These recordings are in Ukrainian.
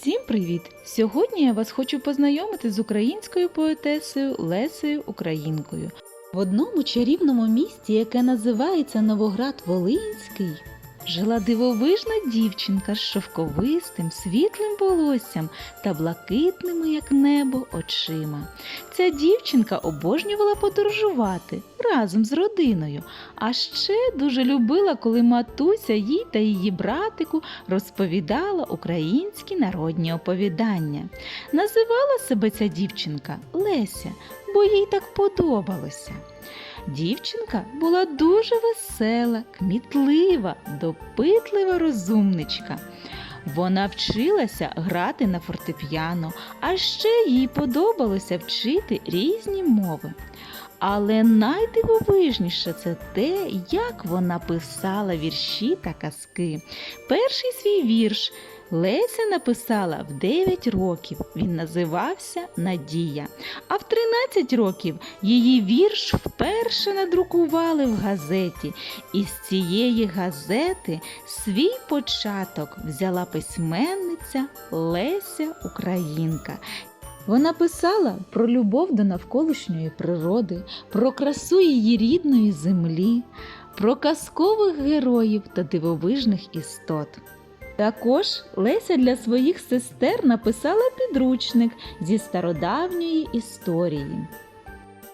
Всім привіт! Сьогодні я вас хочу познайомити з українською поетесою Лесею Українкою. В одному чарівному місті, яке називається Новоград Волинський, жила дивовижна дівчинка з шовковистим, світлим волоссям та блакитними, як небо, очима. Ця дівчинка обожнювала подорожувати разом з родиною, а ще дуже любила, коли матуся їй та її братику розповідала українські народні оповідання. Називала себе ця дівчинка Леся, бо їй так подобалося. Дівчинка була дуже весела, кмітлива, допитлива розумничка. Вона вчилася грати на фортепіано, а ще їй подобалося вчити різні мови. Але найдивовижніше це те, як вона писала вірші та казки. Перший свій вірш Леся написала в 9 років. Він називався Надія. А в 13 років її вірш вперше надрукували в газеті. І з цієї газети свій початок взяла письменниця Леся Українка. Вона писала про любов до навколишньої природи, про красу її рідної землі, про казкових героїв та дивовижних істот. Також Леся для своїх сестер написала підручник зі стародавньої історії.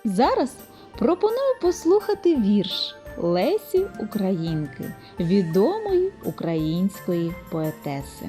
Зараз пропоную послухати вірш Лесі Українки, відомої української поетеси.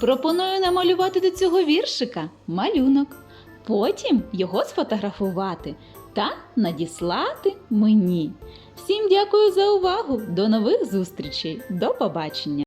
Пропоную намалювати до цього віршика малюнок, потім його сфотографувати та надіслати мені. Всім дякую за увагу! До нових зустрічей! До побачення!